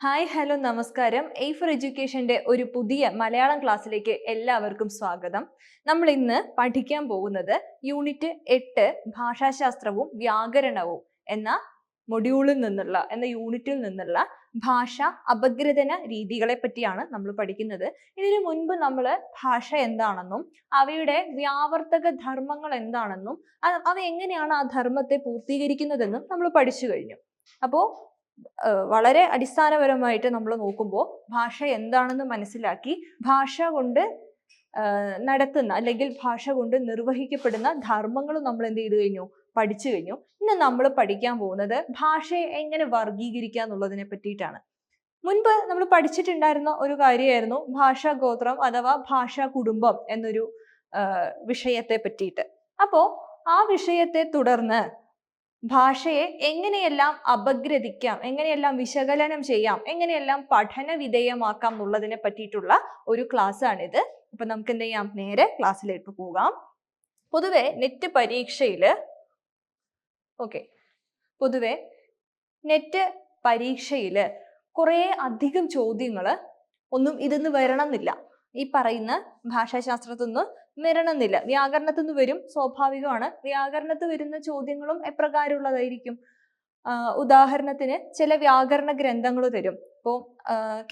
Hi hello നമസ്കാരം. A four എഡ്യൂക്കേഷന്റെ ഒരു പുതിയ മലയാളം ക്ലാസ്സിലേക്ക് എല്ലാവർക്കും സ്വാഗതം. നമ്മൾ ഇന്ന് പഠിക്കാൻ പോകുന്നത് യൂണിറ്റ് എട്ട് ഭാഷാശാസ്ത്രവും വ്യാകരണവും എന്ന മൊഡ്യൂളിൽ നിന്നുള്ള എന്ന യൂണിറ്റിൽ നിന്നുള്ള ഭാഷ അപഗ്രഥന രീതികളെ പറ്റിയാണ് നമ്മൾ പഠിക്കുന്നത്. ഇതിനു മുൻപ് നമ്മൾ ഭാഷ എന്താണെന്നും അവയുടെ വ്യാവർത്തക ധർമ്മങ്ങൾ എന്താണെന്നും അവ എങ്ങനെയാണ് ആ ധർമ്മത്തെ പൂർത്തീകരിക്കുന്നതെന്നും നമ്മൾ പഠിച്ചു കഴിഞ്ഞു. അപ്പോൾ വളരെ അടിസ്ഥാനപരമായിട്ട് നമ്മൾ നോക്കുമ്പോൾ ഭാഷ എന്താണെന്ന് മനസ്സിലാക്കി ഭാഷ കൊണ്ട് നടത്തുന്ന അല്ലെങ്കിൽ ഭാഷ കൊണ്ട് നിർവഹിക്കപ്പെടുന്ന ധർമ്മങ്ങൾ നമ്മൾ എന്ത് ചെയ്തു കഴിഞ്ഞു? പഠിച്ചു കഴിഞ്ഞു. ഇന്ന് നമ്മൾ പഠിക്കാൻ പോകുന്നത് ഭാഷയെ എങ്ങനെ വർഗീകരിക്കുക എന്നുള്ളതിനെ പറ്റിയിട്ടാണ്. മുൻപ് നമ്മൾ പഠിച്ചിട്ടുണ്ടായിരുന്ന ഒരു കാര്യമായിരുന്നു ഭാഷാ ഗോത്രം അഥവാ ഭാഷാ കുടുംബം എന്നൊരു വിഷയത്തെ പറ്റിയിട്ട്. അപ്പോൾ ആ വിഷയത്തെ തുടർന്ന് ഭാഷയെ എങ്ങനെയെല്ലാം അപഗ്രഥിക്കാം എങ്ങനെയെല്ലാം വിശകലനം ചെയ്യാം എങ്ങനെയെല്ലാം പഠന വിധേയമാക്കാം എന്നുള്ളതിനെ പറ്റിയിട്ടുള്ള ഒരു ക്ലാസ് ആണിത്. അപ്പൊ നമുക്ക് എന്ത് ചെയ്യാം? നേരെ ക്ലാസ്സിലേക്ക് പോകാം. പൊതുവെ നെറ്റ് പരീക്ഷയിൽ ഓക്കെ പൊതുവെ നെറ്റ് പരീക്ഷയിൽ കുറേ അധികം ചോദ്യങ്ങൾ ഒന്നും ഇതിന്ന് വരണമെന്നില്ല. ഈ പറയുന്ന ഭാഷാശാസ്ത്രത്തിൽ നിന്ന് വരണമെന്നില്ല വ്യാകരണത്തിൽ നിന്ന് വരും സ്വാഭാവികമാണ്. വ്യാകരണത്തിൽ വരുന്ന ചോദ്യങ്ങളും എപ്രകാരമുള്ളതായിരിക്കും? ഉദാഹരണത്തിന് ചില വ്യാകരണ ഗ്രന്ഥങ്ങൾ തരും. ഇപ്പോൾ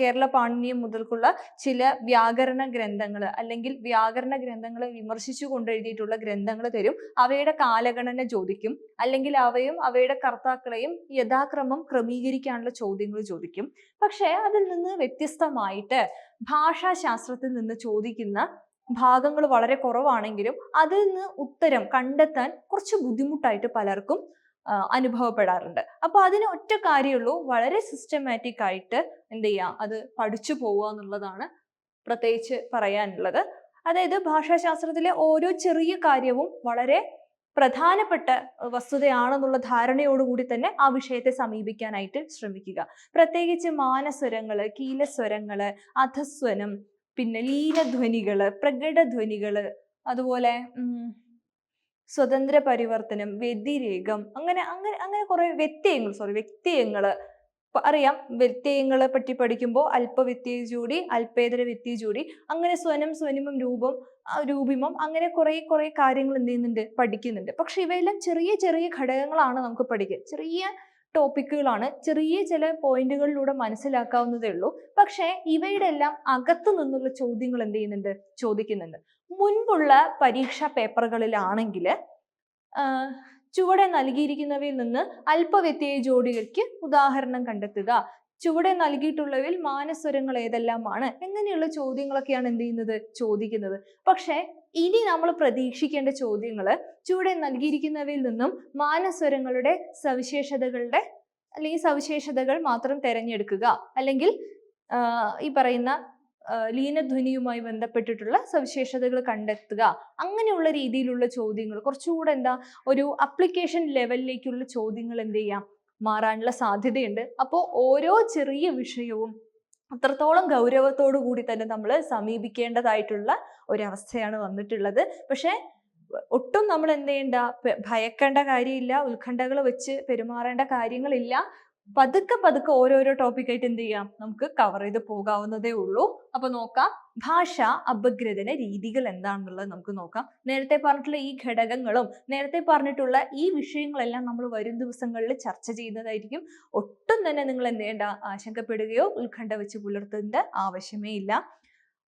കേരള പാണിനിയം മുതൽക്കുള്ള ചില വ്യാകരണ ഗ്രന്ഥങ്ങൾ അല്ലെങ്കിൽ വ്യാകരണ ഗ്രന്ഥങ്ങളെ വിമർശിച്ചു കൊണ്ടെഴുതിയിട്ടുള്ള ഗ്രന്ഥങ്ങൾ തരും. അവയുടെ കാലഗണന ചോദിക്കും. അല്ലെങ്കിൽ അവയും അവയുടെ കർത്താക്കളെയും യഥാക്രമം ക്രമീകരിക്കാനുള്ള ചോദ്യങ്ങൾ ചോദിക്കും. പക്ഷേ അതിൽ നിന്ന് വ്യത്യസ്തമായിട്ട് ഭാഷാശാസ്ത്രത്തിൽ നിന്ന് ചോദിക്കുന്ന ഭാഗങ്ങൾ വളരെ കുറവാണെങ്കിലും അതിൽ നിന്ന് ഉത്തരം കണ്ടെത്താൻ കുറച്ച് ബുദ്ധിമുട്ടായിട്ട് പലർക്കും അനുഭവപ്പെടാറുണ്ട്. അപ്പോൾ അതിന് ഒറ്റ കാര്യമുള്ളൂ വളരെ സിസ്റ്റമാറ്റിക് ആയിട്ട് എന്ത് ചെയ്യുക അത് പഠിച്ചു പോവുക എന്നുള്ളതാണ് പ്രത്യേകിച്ച് പറയാനുള്ളത്. അതായത് ഭാഷാശാസ്ത്രത്തിലെ ഓരോ ചെറിയ കാര്യവും വളരെ പ്രധാനപ്പെട്ട വസ്തുതയാണെന്നുള്ള ധാരണയോടുകൂടി തന്നെ ആ വിഷയത്തെ സമീപിക്കാനായിട്ട് ശ്രമിക്കുക. പ്രത്യേകിച്ച് മാനസ്വരങ്ങൾ കീലസ്വരങ്ങൾ അധസ്വനം പിന്നെ ലീനധ്വനികൾ പ്രകടധ്വനികൾ അതുപോലെ സ്വതന്ത്ര പരിവർത്തനം വ്യതിരേകം അങ്ങനെ അങ്ങനെ അങ്ങനെ കുറെ വ്യത്യയങ്ങൾ സോറി വ്യക്തിയങ്ങൾ അറിയാം വ്യത്യയങ്ങളെ പറ്റി പഠിക്കുമ്പോൾ അല്പവ്യത്യയ ജോഡി അല്പേതര വ്യത്യയ ജോഡി അങ്ങനെ സ്വനം സ്വനിമം രൂപം രൂപിമം അങ്ങനെ കുറെ കുറെ കാര്യങ്ങൾ എന്ത് ചെയ്യുന്നുണ്ട്? പഠിക്കുന്നുണ്ട്. പക്ഷെ ഇവയെല്ലാം ചെറിയ ചെറിയ ഘടകങ്ങളാണ് നമുക്ക് പഠിക്കുക ചെറിയ ടോപ്പിക്കുകളാണ് ചെറിയ ചില പോയിന്റുകളിലൂടെ മനസ്സിലാക്കാവുന്നതേ ഉള്ളൂ. പക്ഷേ ഇവയുടെ എല്ലാം അകത്തു നിന്നുള്ള ചോദ്യങ്ങൾ എന്ത് ചെയ്യുന്നുണ്ട്? ചോദിക്കുന്നുണ്ട്. മുൻപുള്ള പരീക്ഷാ പേപ്പറുകളിലാണെങ്കിൽ ചുവടെ നൽകിയിരിക്കുന്നവയിൽ നിന്ന് അല്പവ്യത്യയ ജോഡികൾക്ക് ഉദാഹരണം കണ്ടെത്തുക. ചുവടെ നൽകിയിട്ടുള്ളവയിൽ മാനസ്വരങ്ങൾ ഏതെല്ലാമാണ്? എങ്ങനെയുള്ള ചോദ്യങ്ങളൊക്കെയാണ് എന്ത് ചെയ്യുന്നത്? ചോദിക്കുന്നത്. പക്ഷേ ഇനി നമ്മൾ പ്രതീക്ഷിക്കേണ്ട ചോദ്യങ്ങൾ ചുവടെ നൽകിയിരിക്കുന്നവയിൽ നിന്നും മാനസ്വരങ്ങളുടെ സവിശേഷതകളുടെ അല്ലെങ്കിൽ സവിശേഷതകൾ മാത്രം തിരഞ്ഞെടുക്കുക. അല്ലെങ്കിൽ ഈ പറയുന്ന ലീനധ്വനിയുമായി ബന്ധപ്പെട്ടിട്ടുള്ള സവിശേഷതകൾ കണ്ടെത്തുക. അങ്ങനെയുള്ള രീതിയിലുള്ള ചോദ്യങ്ങൾ കുറച്ചുകൂടെ എന്താ ഒരു അപ്ലിക്കേഷൻ ലെവലിലേക്കുള്ള ചോദ്യങ്ങൾ എന്ത് ചെയ്യാം? മാറാനുള്ള സാധ്യതയുണ്ട്. അപ്പോൾ ഓരോ ചെറിയ വിഷയവും അത്രത്തോളം ഗൗരവത്തോടു കൂടി തന്നെ നമ്മൾ സമീപിക്കേണ്ടതായിട്ടുള്ള ഒരവസ്ഥയാണ് വന്നിട്ടുള്ളത്. പക്ഷേ ഒട്ടും നമ്മൾ എന്ത് ചെയ്യണ്ട ഭയക്കേണ്ട കാര്യമില്ല ഉത്കണ്ഠകൾ വെച്ച് പെരുമാറേണ്ട കാര്യങ്ങളില്ല. പതുക്കെ പതുക്കെ ഓരോരോ ടോപ്പിക്കായിട്ട് എന്ത് ചെയ്യാം? നമുക്ക് കവർ ചെയ്ത് പോകാവുന്നതേ ഉള്ളൂ. അപ്പൊ നോക്കാം ഭാഷ അപഗ്രഥന രീതികൾ എന്താണെന്നുള്ളത് നമുക്ക് നോക്കാം. നേരത്തെ പറഞ്ഞിട്ടുള്ള ഈ ഘടകങ്ങളും നേരത്തെ പറഞ്ഞിട്ടുള്ള ഈ വിഷയങ്ങളെല്ലാം നമ്മൾ വരും ദിവസങ്ങളിൽ ചർച്ച ചെയ്യുന്നതായിരിക്കും. ഒട്ടും തന്നെ നിങ്ങൾ എന്ത് ചെയ്യേണ്ട ആശങ്കപ്പെടുകയോ ഉത്കണ്ഠ വെച്ച് പുലർത്തേണ്ട ആവശ്യമേ ഇല്ല.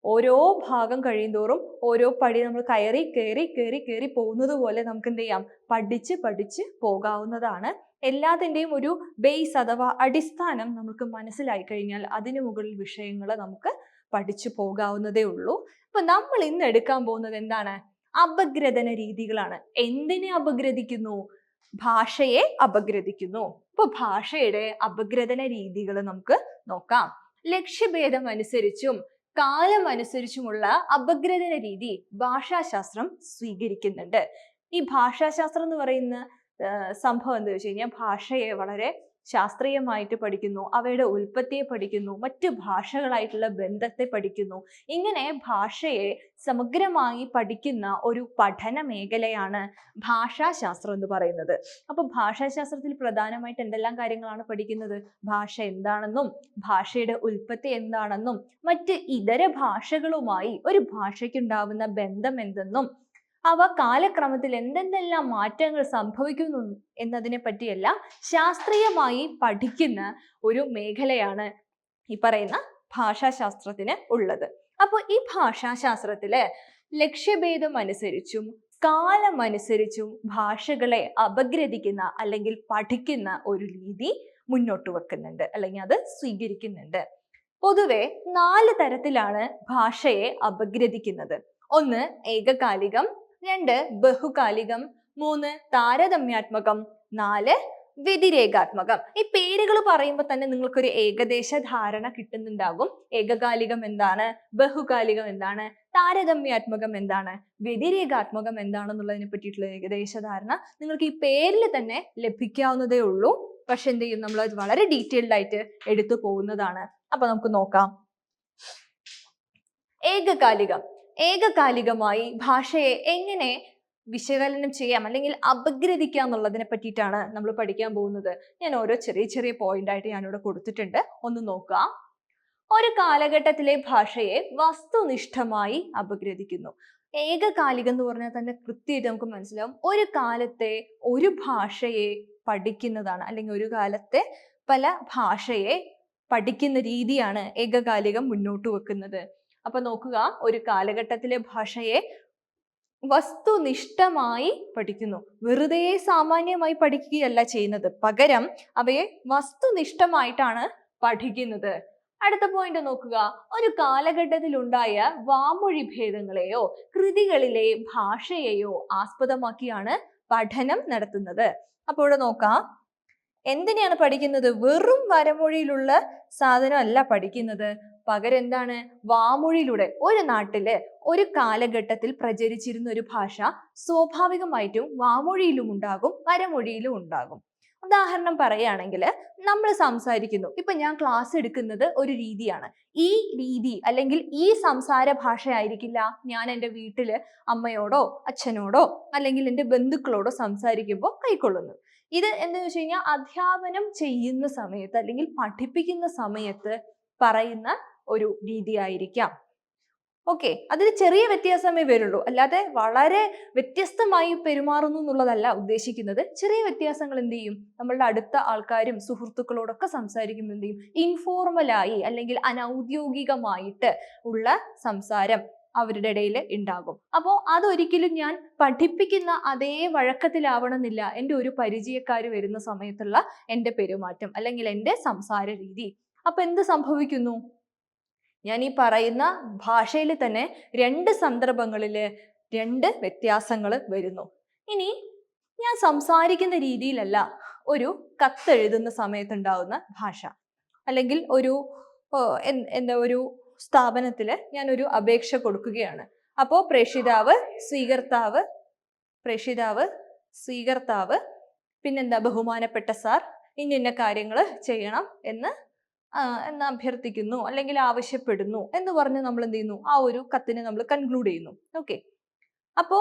ഓരോ ഭാഗം കഴിയുന്തോറും ഓരോ പടി നമ്മൾ കയറി കയറി കയറി കയറി പോകുന്നത് പോലെ നമുക്ക് എന്ത് ചെയ്യാം? പഠിച്ച് പഠിച്ച് പോകാവുന്നതാണ്. എല്ലാത്തിന്റെയും ഒരു ബേസ് അഥവാ അടിസ്ഥാനം നമുക്ക് മനസ്സിലായി കഴിഞ്ഞാൽ അതിനു മുകളിൽ വിഷയങ്ങൾ നമുക്ക് പഠിച്ചു പോകാവുന്നതേ ഉള്ളൂ. അപ്പൊ നമ്മൾ ഇന്ന് എടുക്കാൻ പോകുന്നത് എന്താണ്? അപഗ്രഥന രീതികളാണ്. എന്തിനെ അപഗ്രഥിക്കുന്നു? ഭാഷയെ അപഗ്രഥിക്കുന്നു. അപ്പൊ ഭാഷയുടെ അപഗ്രഥന രീതികൾ നമുക്ക് നോക്കാം. ലക്ഷ്യഭേദം അനുസരിച്ചും കാലം അനുസരിച്ചുമുള്ള അപഗ്രഥന രീതി ഭാഷാശാസ്ത്രം സ്വീകരിക്കുന്നുണ്ട്. ഈ ഭാഷാശാസ്ത്രം എന്ന് പറയുന്ന സംഭവം എന്താ വെച്ച് കഴിഞ്ഞാൽ ഭാഷയെ വളരെ ശാസ്ത്രീയമായിട്ട് പഠിക്കുന്നു. അവയുടെ ഉൽപ്പത്തിയെ പഠിക്കുന്നു. മറ്റു ഭാഷകളായിട്ടുള്ള ബന്ധത്തെ പഠിക്കുന്നു. ഇങ്ങനെ ഭാഷയെ സമഗ്രമായി പഠിക്കുന്ന ഒരു പഠന മേഖലയാണ് ഭാഷാശാസ്ത്രം എന്ന് പറയുന്നത്. അപ്പൊ ഭാഷാശാസ്ത്രത്തിൽ പ്രധാനമായിട്ട് എന്തെല്ലാം കാര്യങ്ങളാണ് പഠിക്കുന്നത്? ഭാഷ എന്താണെന്നും ഭാഷയുടെ ഉൽപ്പത്തി എന്താണെന്നും മറ്റ് ഇതര ഭാഷകളുമായി ഒരു ഭാഷയ്ക്കുണ്ടാവുന്ന ബന്ധം എന്തെന്നും അവ കാലക്രമത്തിൽ എന്തെന്തെല്ലാം മാറ്റങ്ങൾ സംഭവിക്കുന്നു എന്നതിനെ പറ്റിയല്ല ശാസ്ത്രീയമായി പഠിക്കുന്ന ഒരു മേഖലയാണ് ഈ പറയുന്ന ഭാഷാശാസ്ത്രത്തിന് ഉള്ളത്. അപ്പോൾ ഈ ഭാഷാശാസ്ത്രത്തിൽ ലക്ഷ്യഭേദം അനുസരിച്ചും കാലമനുസരിച്ചും ഭാഷകളെ അപഗ്രഥിക്കുന്ന അല്ലെങ്കിൽ പഠിക്കുന്ന ഒരു രീതി മുന്നോട്ട് വെക്കുന്നുണ്ട് അല്ലെങ്കിൽ അത് സ്വീകരിക്കുന്നുണ്ട്. പൊതുവെ നാല് തരത്തിലാണ് ഭാഷയെ അപഗ്രഥിക്കുന്നത്. ഒന്ന് ഏകകാലികം രണ്ട് ബഹുകാലികം മൂന്ന് താരതമ്യാത്മകം നാല് വ്യതിരേഖാത്മകം ഈ പേരുകൾ പറയുമ്പോൾ തന്നെ നിങ്ങൾക്കൊരു ഏകദേശ ധാരണ കിട്ടുന്നുണ്ടാകും. ഏകകാലികം എന്താണ്? ബഹുകാലികം എന്താണ്? താരതമ്യാത്മകം എന്താണ്? വ്യതിരേഖാത്മകം എന്താണെന്നുള്ളതിനെ പറ്റിയിട്ടുള്ള ഏകദേശ ധാരണ നിങ്ങൾക്ക് ഈ പേരിൽ തന്നെ ലഭിക്കാവുന്നതേ ഉള്ളൂ. പക്ഷെ എന്ത് ചെയ്യും? നമ്മൾ അത് വളരെ ഡീറ്റെയിൽഡ് ആയിട്ട് എടുത്തു പോകുന്നതാണ്. അപ്പൊ നമുക്ക് നോക്കാം. ഏകകാലികം. ഏകകാലികമായി ഭാഷയെ എങ്ങനെ വിശകലനം ചെയ്യാം അല്ലെങ്കിൽ അപഗ്രഥിക്കാം എന്നുള്ളതിനെ പറ്റിയിട്ടാണ് നമ്മൾ പഠിക്കാൻ പോകുന്നത്. ഞാൻ ഓരോ ചെറിയ ചെറിയ പോയിന്റ് ആയിട്ട് ഞാനിവിടെ കൊടുത്തിട്ടുണ്ട്. ഒന്ന് നോക്കാം. ഒരു കാലഘട്ടത്തിലെ ഭാഷയെ വസ്തുനിഷ്ഠമായി അപഗ്രഥിക്കുന്നു. ഏകകാലികം എന്ന് പറഞ്ഞാൽ തന്നെ കൃത്യമായിട്ട് നമുക്ക് മനസ്സിലാവും. ഒരു കാലത്തെ ഒരു ഭാഷയെ പഠിക്കുന്നതാണ് അല്ലെങ്കിൽ ഒരു കാലത്തെ പല ഭാഷയെ പഠിക്കുന്ന രീതിയാണ് ഏകകാലികം മുന്നോട്ട് വെക്കുന്നത്. അപ്പൊ നോക്കുക ഒരു കാലഘട്ടത്തിലെ ഭാഷയെ വസ്തുനിഷ്ഠമായി പഠിക്കുന്നു. വെറുതെ സാമാന്യമായി പഠിക്കുകയല്ല ചെയ്യുന്നത്. പകരം അവയെ വസ്തുനിഷ്ഠമായിട്ടാണ് പഠിക്കുന്നത്. അടുത്ത പോയിന്റ് നോക്കുക. ഒരു കാലഘട്ടത്തിൽ ഉണ്ടായ വാമൊഴി ഭേദങ്ങളെയോ കൃതികളിലെ ഭാഷയെയോ ആസ്പദമാക്കിയാണ് പഠനം നടത്തുന്നത്. അപ്പോൾ നോക്കാം. എന്തിനെയാണ് പഠിക്കുന്നത്? വെറും വരമൊഴിയിലുള്ള സാധനമല്ല പഠിക്കുന്നത്. പകരം എന്താണ് വാമൊഴിയിലൂടെ. ഒരു നാട്ടിൽ ഒരു കാലഘട്ടത്തിൽ പ്രചരിച്ചിരുന്ന ഒരു ഭാഷ സ്വാഭാവികമായിട്ടും വാമൊഴിയിലും ഉണ്ടാകും വരമൊഴിയിലും ഉണ്ടാകും. ഉദാഹരണം പറയുകയാണെങ്കിൽ നമ്മൾ സംസാരിക്കുന്നു. ഇപ്പൊ ഞാൻ ക്ലാസ് എടുക്കുന്നത് ഒരു രീതിയാണ്. ഈ രീതി അല്ലെങ്കിൽ ഈ സംസാര ഭാഷ ആയിരിക്കില്ല ഞാൻ എന്റെ വീട്ടിൽ അമ്മയോടോ അച്ഛനോടോ അല്ലെങ്കിൽ എന്റെ ബന്ധുക്കളോടോ സംസാരിക്കുമ്പോൾ കൈക്കൊള്ളുന്നത്. ഇത് എന്ന് വെച്ച് കഴിഞ്ഞാൽ അധ്യാപനം ചെയ്യുന്ന സമയത്ത് അല്ലെങ്കിൽ പഠിപ്പിക്കുന്ന സമയത്ത് പറയുന്ന ഒരു രീതിയായിരിക്കാം. ഓക്കെ അതിൽ ചെറിയ വ്യത്യാസമേ വരുള്ളൂ. അല്ലാതെ വളരെ വ്യത്യസ്തമായി പെരുമാറുന്നു എന്നുള്ളതല്ല ഉദ്ദേശിക്കുന്നത്. ചെറിയ വ്യത്യാസങ്ങൾ എന്ത് ചെയ്യും? നമ്മളുടെ അടുത്ത ആൾക്കാരും സുഹൃത്തുക്കളോടൊക്കെ സംസാരിക്കുമ്പോൾ എന്ത് ചെയ്യും? ഇൻഫോർമലായി അല്ലെങ്കിൽ അനൗദ്യോഗികമായിട്ട് ഉള്ള സംസാരം അവരുടെ ഇടയിൽ ഉണ്ടാകും. അപ്പോൾ അതൊരിക്കലും ഞാൻ പഠിപ്പിക്കുന്ന അതേ വഴക്കത്തിലാവണമെന്നില്ല. എന്റെ ഒരു പരിചയക്കാർ വരുന്ന സമയത്തുള്ള എന്റെ പെരുമാറ്റം അല്ലെങ്കിൽ എന്റെ സംസാര രീതി. അപ്പൊ എന്ത് സംഭവിക്കുന്നു? ഞാൻ ഈ പറയുന്ന ഭാഷയിൽ തന്നെ രണ്ട് സന്ദർഭങ്ങളിൽ രണ്ട് വ്യത്യാസങ്ങൾ വരുന്നു. ഇനി ഞാൻ സംസാരിക്കുന്ന രീതിയിലല്ല ഒരു കത്തെഴുതുന്ന സമയത്തുണ്ടാവുന്ന ഭാഷ. അല്ലെങ്കിൽ ഒരു എന്താ ഒരു സ്ഥാപനത്തിൽ ഞാനൊരു അപേക്ഷ കൊടുക്കുകയാണ്. അപ്പോൾ പ്രേക്ഷിതാവ് സ്വീകർത്താവ് പ്രേക്ഷിതാവ് സ്വീകർത്താവ് പിന്നെന്താ ബഹുമാനപ്പെട്ട സാർ ഇന്ന കാര്യങ്ങൾ ചെയ്യണം എന്ന് എന്ന് അഭ്യർത്ഥിക്കുന്നു അല്ലെങ്കിൽ ആവശ്യപ്പെടുന്നു എന്ന് പറഞ്ഞ് നമ്മൾ എന്ത് ചെയ്യുന്നു? ആ ഒരു കത്തിനെ നമ്മൾ കൺക്ലൂഡ് ചെയ്യുന്നു. ഓക്കെ അപ്പോ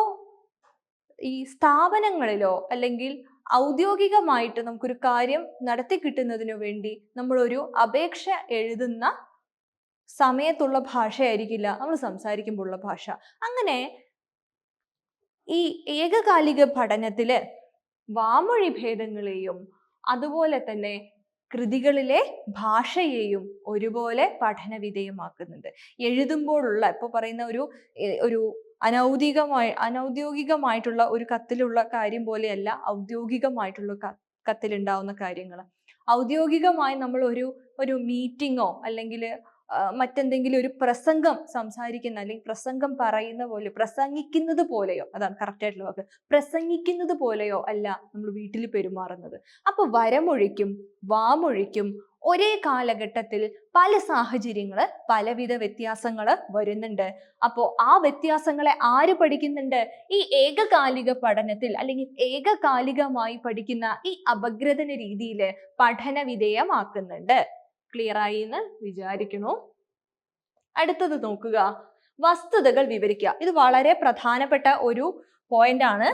ഈ സ്ഥാപനങ്ങളിലോ അല്ലെങ്കിൽ ഔദ്യോഗികമായിട്ട് നമുക്കൊരു കാര്യം നടത്തി കിട്ടുന്നതിനു വേണ്ടി നമ്മളൊരു അപേക്ഷ എഴുതുന്ന സമയത്തുള്ള ഭാഷയായിരിക്കില്ല. നമ്മൾ സംസാരിക്കുമ്പോഴുള്ള ഭാഷ. അങ്ങനെ ഈ ഏകകാലിക പഠനത്തിൽ വാമൊഴി ഭേദങ്ങളെയും അതുപോലെ തന്നെ കൃതികളിലെ ഭാഷയെയും ഒരുപോലെ പഠന വിധേയമാക്കുന്നുണ്ട് എഴുതുമ്പോഴുള്ള ഇപ്പൊ പറയുന്ന ഒരു ഒരു അനൗദ്യോഗികമായി അനൗദ്യോഗികമായിട്ടുള്ള ഒരു കത്തിലുള്ള കാര്യം പോലെയല്ല ഔദ്യോഗികമായിട്ടുള്ള കത്തിലുണ്ടാവുന്ന കാര്യങ്ങൾ ഔദ്യോഗികമായി നമ്മൾ ഒരു ഒരു മീറ്റിങ്ങോ അല്ലെങ്കിൽ മറ്റെന്തെങ്കിലും ഒരു പ്രസംഗം സംസാരിക്കുന്ന അല്ലെങ്കിൽ പ്രസംഗം പറയുന്ന പോലെ പ്രസംഗിക്കുന്നത് പോലെയോ അതാണ് കറക്റ്റ് ആയിട്ടുള്ള വാക്ക്. പ്രസംഗിക്കുന്നത് പോലെയോ അല്ല നമ്മൾ വീട്ടിൽ പെരുമാറുന്നത്. അപ്പൊ വരമൊഴിക്കും വാമൊഴിക്കും ഒരേ കാലഘട്ടത്തിൽ പല സാഹചര്യങ്ങൾ പലവിധ വ്യത്യാസങ്ങൾ വരുന്നുണ്ട്. അപ്പോൾ ആ വ്യത്യാസങ്ങളെ ആര് പഠിക്കുന്നുണ്ട്? ഈ ഏകകാലിക പഠനത്തിൽ അല്ലെങ്കിൽ ഏകകാലികമായി പഠിക്കുന്ന ഈ അപഗ്രഥന രീതിയിൽ പഠന വിധേയമാക്കുന്നുണ്ട് ക്ലിയർ ആയി എന്ന് വിചാരിക്കുന്നു. അടുത്തത് നോക്കുക. വസ്തുതകൾ വിവരിക്കുക. ഇത് വളരെ പ്രധാനപ്പെട്ട ഒരു പോയിന്റ് ആണ്.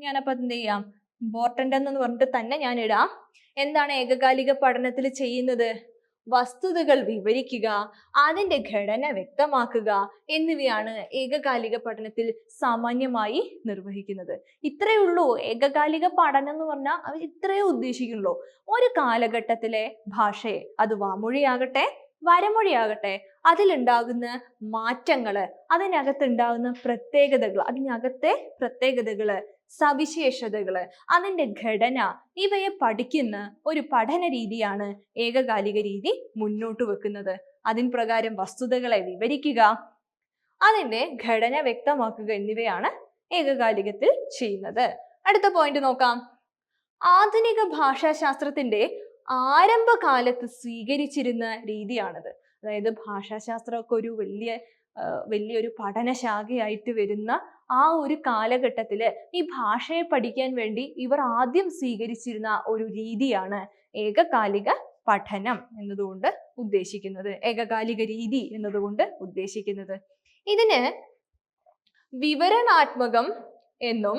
ഞാനപ്പോൾ എന്ത് ചെയ്യാം? ഇമ്പോർട്ടന്റ് എന്ന് പറഞ്ഞിട്ട് തന്നെ ഞാൻ ഇടാം എന്താണ് ഏകകാലിക പഠനത്തിൽ ചെയ്യുന്നത്? വസ്തുതകൾ വിവരിക്കുക അതിന്റെ ഘടന വ്യക്തമാക്കുക എന്നിവയാണ് ഏകകാലിക പഠനത്തിൽ സാമാന്യമായി നിർവഹിക്കുന്നത്. ഇത്രയേ ഉള്ളൂ. ഏകകാലിക പഠനം എന്ന് പറഞ്ഞാൽ അവർ ഇത്രയേ ഉദ്ദേശിക്കുന്നുള്ളൂ. ഒരു കാലഘട്ടത്തിലെ ഭാഷയെ അത് വാമൊഴിയാകട്ടെ വരമൊഴിയാകട്ടെ അതിലുണ്ടാകുന്ന മാറ്റങ്ങൾ അതിനകത്തുണ്ടാകുന്ന പ്രത്യേകതകൾ അതിനകത്തെ പ്രത്യേകതകൾ സവിശേഷതകൾ അതിന്റെ ഘടന ഇവയെ പഠിക്കുന്ന ഒരു പഠന രീതിയാണ് ഏകകാലിക രീതി മുന്നോട്ട് വെക്കുന്നത്. അതിൻ പ്രകാരം വസ്തുതകളെ വിവരിക്കുക അതിന്റെ ഘടന വ്യക്തമാക്കുക എന്നിവയാണ് ഏകകാലികത്തിൽ ചെയ്യുന്നത്. അടുത്ത പോയിന്റ് നോക്കാം. ആധുനിക ഭാഷാശാസ്ത്രത്തിന്റെ ആരംഭകാലത്ത് സ്വീകരിച്ചിരുന്ന രീതിയാണത്. അതായത് ഭാഷാശാസ്ത്രമൊക്കെ ഒരു വലിയ വലിയൊരു പഠനശാഖയായിട്ട് വരുന്ന ആ ഒരു കാലഘട്ടത്തിൽ ഈ ഭാഷയെ പഠിക്കാൻ വേണ്ടി ഇവർ ആദ്യം സ്വീകരിച്ചിരുന്ന ഒരു രീതിയാണ് ഏകകാലിക പഠനം എന്നതുകൊണ്ട് ഉദ്ദേശിക്കുന്നത്. ഏകകാലിക രീതി എന്നതുകൊണ്ട് ഉദ്ദേശിക്കുന്നത്. ഇതിന് വിവരണാത്മകം എന്നും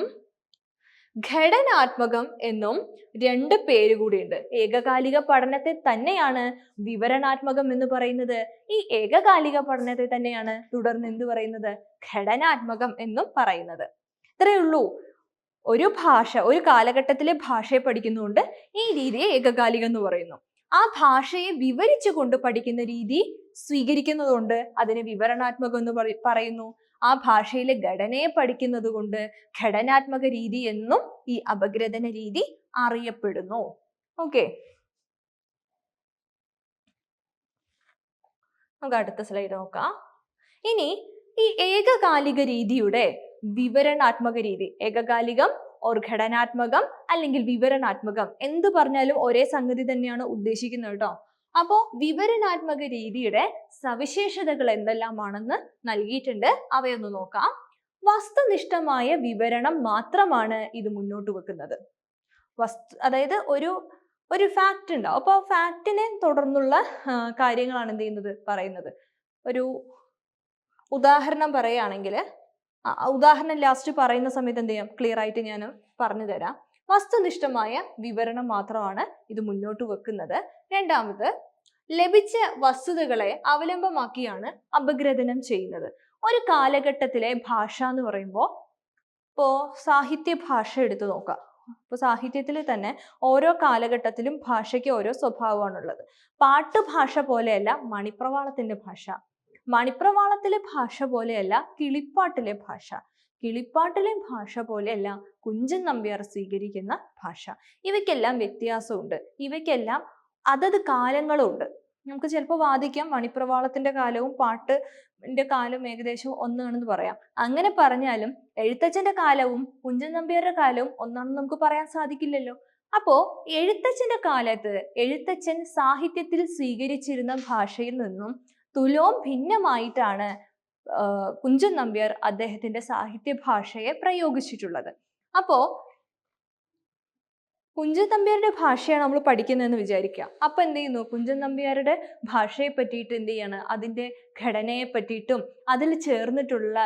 ഘടനാത്മകം എന്നും രണ്ട് പേര് കൂടിയുണ്ട്. ഏകകാലിക പഠനത്തെ തന്നെയാണ് വിവരണാത്മകം എന്ന് പറയുന്നത്. ഈ ഏകകാലിക പഠനത്തെ തന്നെയാണ് തുടർന്ന് എന്ത് പറയുന്നത്? ഘടനാത്മകം എന്നും പറയുന്നത്. ഇത്രയേ ഉള്ളൂ. ഒരു ഭാഷ ഒരു കാലഘട്ടത്തിലെ ഭാഷയെ പഠിക്കുന്നുകൊണ്ട് ഈ രീതിയെ ഏകകാലികം എന്ന് പറയുന്നു. ആ ഭാഷയെ വിവരിച്ചു കൊണ്ട് പഠിക്കുന്ന രീതി സ്വീകരിക്കുന്നതുകൊണ്ട് അതിനെ വിവരണാത്മകം എന്ന് പറയുന്നു. ആ ഭാഷയിലെ ഘടനയെ പഠിക്കുന്നത് കൊണ്ട് ഘടനാത്മക രീതി എന്നും ഈ അപഗ്രഥന രീതി അറിയപ്പെടുന്നു. ഓക്കെ നമുക്ക് അടുത്ത സ്ലൈഡ് നോക്കാം. ഇനി ഈ ഏകകാലിക രീതിയുടെ വിവരണാത്മക രീതി ഏകകാലികം ഓർ ഘടനാത്മകം അല്ലെങ്കിൽ വിവരണാത്മകം എന്ത് പറഞ്ഞാലും ഒരേ സംഗതി തന്നെയാണ് ഉദ്ദേശിക്കുന്നത് കേട്ടോ അപ്പോ വിവരണാത്മക രീതിയുടെ സവിശേഷതകൾ എന്തെല്ലാമാണെന്ന് നൽകിയിട്ടുണ്ട്. അവയൊന്ന് നോക്കാം. വസ്തുനിഷ്ഠമായ വിവരണം മാത്രമാണ് ഇത് മുന്നോട്ട് വെക്കുന്നത്. വസ്തു അതായത് ഒരു ഒരു ഫാക്റ്റ് ഉണ്ടാവും. അപ്പോൾ ഫാക്റ്റിനെ തുടർന്നുള്ള കാര്യങ്ങളാണ് എന്ത് ചെയ്യുന്നത്? പറയുന്നത്. ഒരു ഉദാഹരണം പറയുകയാണെങ്കിൽ ഉദാഹരണം ലാസ്റ്റ് പറയുന്ന സമയത്ത് എന്ത് ചെയ്യാം? ക്ലിയർ ആയിട്ട് ഞാൻ പറഞ്ഞു തരാം വസ്തുനിഷ്ഠമായ വിവരണം മാത്രമാണ് ഇത് മുന്നോട്ട് വെക്കുന്നത്. രണ്ടാമത് ലഭിച്ച വസ്തുതകളെ അവലംബമാക്കിയാണ് അപഗ്രഥനം ചെയ്യുന്നത്. ഒരു കാലഘട്ടത്തിലെ ഭാഷ എന്ന് പറയുമ്പോൾ ഇപ്പോ സാഹിത്യ ഭാഷ എടുത്തു നോക്കാം. ഇപ്പൊ സാഹിത്യത്തിൽ തന്നെ ഓരോ കാലഘട്ടത്തിലും ഭാഷയ്ക്ക് ഓരോ സ്വഭാവമാണുള്ളത്. പാട്ട് ഭാഷ പോലെയല്ല മണിപ്രവാളത്തിന്റെ ഭാഷ. മണിപ്രവാളത്തിലെ ഭാഷ പോലെയല്ല കിളിപ്പാട്ടിലെ ഭാഷ. കിളിപ്പാട്ടിലെ ഭാഷ പോലെയല്ല കുഞ്ചൻ നമ്പ്യാർ സ്വീകരിക്കുന്ന ഭാഷ. ഇവയ്ക്കെല്ലാം വ്യത്യാസമുണ്ട്. ഇവയ്ക്കെല്ലാം അതത് കാലങ്ങളുണ്ട്. നമുക്ക് ചിലപ്പോൾ വാദിക്കാം മണിപ്രവാളത്തിന്റെ കാലവും പാട്ടിന്റെ കാലം ഏകദേശം ഒന്നാണെന്ന് പറയാം. അങ്ങനെ പറഞ്ഞാലും എഴുത്തച്ഛന്റെ കാലവും കുഞ്ചൻ നമ്പ്യാരുടെ കാലവും ഒന്നാണെന്ന് നമുക്ക് പറയാൻ സാധിക്കില്ലല്ലോ. അപ്പോ എഴുത്തച്ഛന്റെ കാലത്ത് എഴുത്തച്ഛൻ സാഹിത്യത്തിൽ സ്വീകരിച്ചിരുന്ന ഭാഷയിൽ നിന്നും തുലോം ഭിന്നമായിട്ടാണ് കുഞ്ചൻ നമ്പ്യാർ അദ്ദേഹത്തിന്റെ സാഹിത്യ ഭാഷയെ പ്രയോഗിച്ചിട്ടുള്ളത്. അപ്പോ കുഞ്ചൻ നമ്പ്യാരുടെ ഭാഷയാണ് നമ്മൾ പഠിക്കുന്നതെന്ന് വിചാരിക്കുക അപ്പൊ എന്ത് ചെയ്യുന്നു? കുഞ്ചൻ നമ്പ്യാരുടെ ഭാഷയെ പറ്റിയിട്ട് എന്ത് ചെയ്യാണ്? അതിന്റെ ഘടനയെ പറ്റിയിട്ടും അതിൽ ചേർന്നിട്ടുള്ള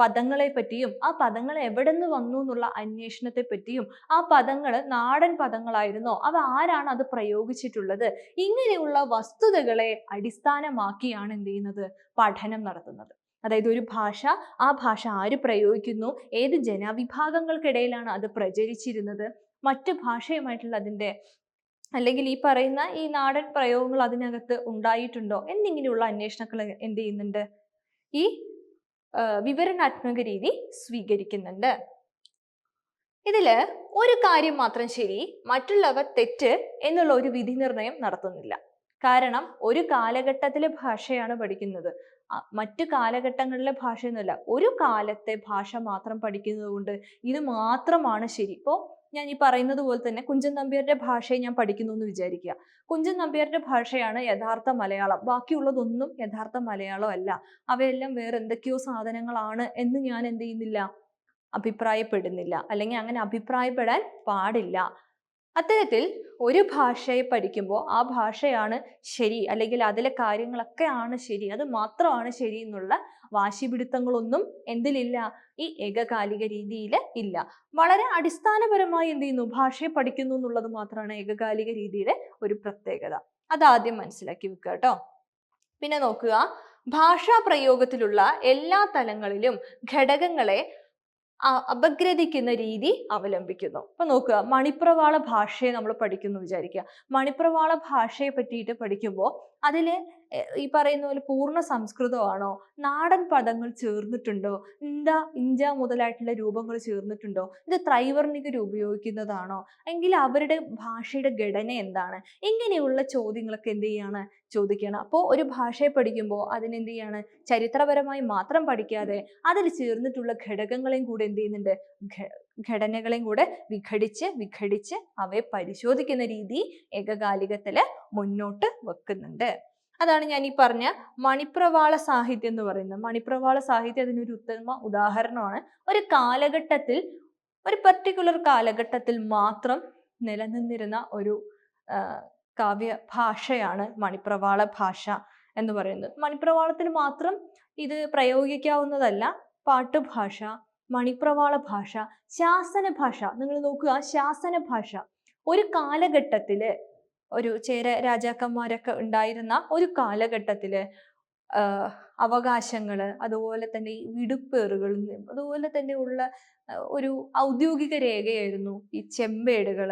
പദങ്ങളെ പറ്റിയും ആ പദങ്ങൾ എവിടെ നിന്ന് വന്നു എന്നുള്ള അന്വേഷണത്തെ പറ്റിയും ആ പദങ്ങൾ നാടൻ പദങ്ങളായിരുന്നോ? അവ ആരാണ് അത് പ്രയോഗിച്ചിട്ടുള്ളത്? ഇങ്ങനെയുള്ള വസ്തുതകളെ അടിസ്ഥാനമാക്കിയാണ് എന്ത് ചെയ്യുന്നത്? പഠനം നടത്തുന്നത്. അതായത് ഒരു ഭാഷ ആ ഭാഷ ആര് പ്രയോഗിക്കുന്നു? ഏത് ജനവിഭാഗങ്ങൾക്കിടയിലാണ് അത് പ്രചരിച്ചിരുന്നത്? മറ്റു ഭാഷയുമായിട്ടുള്ള അതിന്റെ അല്ലെങ്കിൽ ഈ പറയുന്ന ഈ നാടൻ പ്രയോഗങ്ങൾ അതിനകത്ത് ഉണ്ടായിട്ടുണ്ടോ? എന്നിങ്ങനെയുള്ള അന്വേഷണങ്ങൾ എന്ത് ചെയ്യുന്നുണ്ട്? ഈ വിവരണാത്മക രീതി സ്വീകരിക്കുന്നുണ്ട്. ഇതിൽ ഒരു കാര്യം മാത്രം ശരി മറ്റുള്ളവ തെറ്റ് എന്നുള്ള ഒരു വിധി നിർണയം നടത്തുന്നില്ല. കാരണം ഒരു കാലഘട്ടത്തിലെ ഭാഷയാണ് പഠിക്കുന്നത്. മറ്റു കാലഘട്ടങ്ങളിലെ ഭാഷയൊന്നുമല്ല. ഒരു കാലത്തെ ഭാഷ മാത്രം പഠിക്കുന്നത് കൊണ്ട് ഇത് മാത്രമാണ് ശരി. ഇപ്പോ ഞാൻ ഈ പറയുന്നത് പോലെ തന്നെ കുഞ്ചൻ നമ്പ്യാരുടെ ഭാഷയെ ഞാൻ പഠിക്കുന്നു എന്ന് വിചാരിക്കുക. കുഞ്ചൻ നമ്പ്യാരുടെ ഭാഷയാണ് യഥാർത്ഥ മലയാളം. ബാക്കിയുള്ളതൊന്നും യഥാർത്ഥ മലയാളം അല്ല. അവയെല്ലാം വേറെ എന്തൊക്കെയോ സാധനങ്ങളാണ് എന്ന് ഞാൻ എന്ത് ചെയ്യുന്നില്ല? അഭിപ്രായപ്പെടുന്നില്ല. അല്ലെങ്കിൽ അങ്ങനെ അഭിപ്രായപ്പെടാൻ പാടില്ല. അത്തരത്തിൽ ഒരു ഭാഷയെ പഠിക്കുമ്പോൾ ആ ഭാഷയാണ് ശരി അല്ലെങ്കിൽ അതിലെ കാര്യങ്ങളൊക്കെ ആണ് ശരി അത് മാത്രമാണ് ശരി എന്നുള്ള വാശിപിടുത്തങ്ങളൊന്നും എന്തിലില്ല ഈ ഏകകാലിക രീതിയിൽ ഇല്ല. വളരെ അടിസ്ഥാനപരമായി എന്ത് ചെയ്യുന്നു? ഭാഷയെ പഠിക്കുന്നു എന്നുള്ളത് മാത്രമാണ് ഏകകാലിക രീതിയിലെ ഒരു പ്രത്യേകത. അതാദ്യം മനസ്സിലാക്കി വെക്കുക കേട്ടോ. പിന്നെ നോക്കുക ഭാഷാ പ്രയോഗത്തിലുള്ള എല്ലാ തലങ്ങളിലും ഘടകങ്ങളെ അപഗ്രഥിക്കുന്ന രീതി അവലംബിക്കുന്നു. അപ്പൊ നോക്കുക മണിപ്രവാള ഭാഷയെ നമ്മൾ പഠിക്കുന്നു വിചാരിക്കുക. മണിപ്രവാള ഭാഷയെ പറ്റിയിട്ട് പഠിക്കുമ്പോൾ അതിൽ എ- ഈ പറയുന്ന പോലെ പൂർണ സംസ്കൃതമാണോ? നാടൻ പദങ്ങൾ ചേർന്നിട്ടുണ്ടോ? ഇന്ത ഇഞ്ച മുതലായിട്ടുള്ള രൂപങ്ങൾ ചേർന്നിട്ടുണ്ടോ? ഇത് ത്രൈവർണികർ ഉപയോഗിക്കുന്നതാണോ? എങ്കിൽ അവരുടെ ഭാഷയുടെ ഘടന എന്താണ്? ഇങ്ങനെയുള്ള ചോദ്യങ്ങളൊക്കെ എന്ത് ചെയ്യാണ്? ചോദിക്കണം അപ്പോൾ ഒരു ഭാഷയെ പഠിക്കുമ്പോൾ അതിനെന്ത് ചെയ്യാണ്? ചരിത്രപരമായി മാത്രം പഠിക്കാതെ അതിൽ ചേർന്നിട്ടുള്ള ഘടകങ്ങളെയും കൂടെ എന്ത് ചെയ്യുന്നുണ്ട്? ഘടനകളെയും കൂടെ വിഘടിച്ച് വിഘടിച്ച് അവയെ പരിശോധിക്കുന്ന രീതി ഏകകാലികത്തിൽ മുന്നോട്ട് വെക്കുന്നുണ്ട്. അതാണ് ഞാൻ ഈ പറഞ്ഞ മണിപ്രവാള സാഹിത്യം എന്ന് പറയുന്നത്. മണിപ്രവാള സാഹിത്യം അതിനൊരു ഉത്തമ ഉദാഹരണമാണ്. ഒരു കാലഘട്ടത്തിൽ ഒരു പർട്ടിക്കുലർ കാലഘട്ടത്തിൽ മാത്രം നിലനിന്നിരുന്ന ഒരു കാവ്യ ഭാഷയാണ് മണിപ്രവാള ഭാഷ എന്ന് പറയുന്നത്. മണിപ്രവാളത്തിൽ മാത്രം ഇത് പ്രയോഗിക്കാവുന്നതല്ല. പാട്ടുഭാഷ മണിപ്രവാള ഭാഷ ശാസന ഭാഷ. നിങ്ങൾ നോക്കുക ശാസന ഭാഷ. ഒരു കാലഘട്ടത്തിൽ ഒരു ചേര രാജാക്കന്മാരൊക്കെ ഉണ്ടായിരുന്ന ഒരു കാലഘട്ടത്തിൽ അവകാശങ്ങൾ അതുപോലെ തന്നെ ഈ വിടുപ്പേറുകൾ അതുപോലെ തന്നെ ഉള്ള ഒരു ഔദ്യോഗിക രേഖയായിരുന്നു ഈ ചെമ്പേടുകൾ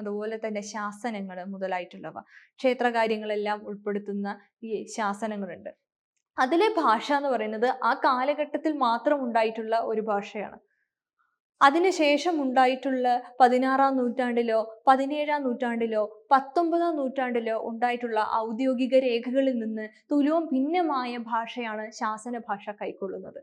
അതുപോലെ തന്നെ ശാസനങ്ങൾ മുതലായിട്ടുള്ളവ. ക്ഷേത്രകാര്യങ്ങളെല്ലാം ഉൾപ്പെടുത്തുന്ന ഈ ശാസനങ്ങളുണ്ട്. അതിലെ ഭാഷ എന്ന് പറയുന്നത് ആ കാലഘട്ടത്തിൽ മാത്രം ഉണ്ടായിട്ടുള്ള ഒരു ഭാഷയാണ്. അതിനുശേഷം ഉണ്ടായിട്ടുള്ള പതിനാറാം നൂറ്റാണ്ടിലോ പതിനേഴാം നൂറ്റാണ്ടിലോ പത്തൊമ്പതാം നൂറ്റാണ്ടിലോ ഉണ്ടായിട്ടുള്ള ഔദ്യോഗിക രേഖകളിൽ നിന്ന് തുലവും ഭിന്നമായ ഭാഷയാണ് ശാസന ഭാഷ കൈക്കൊള്ളുന്നത്.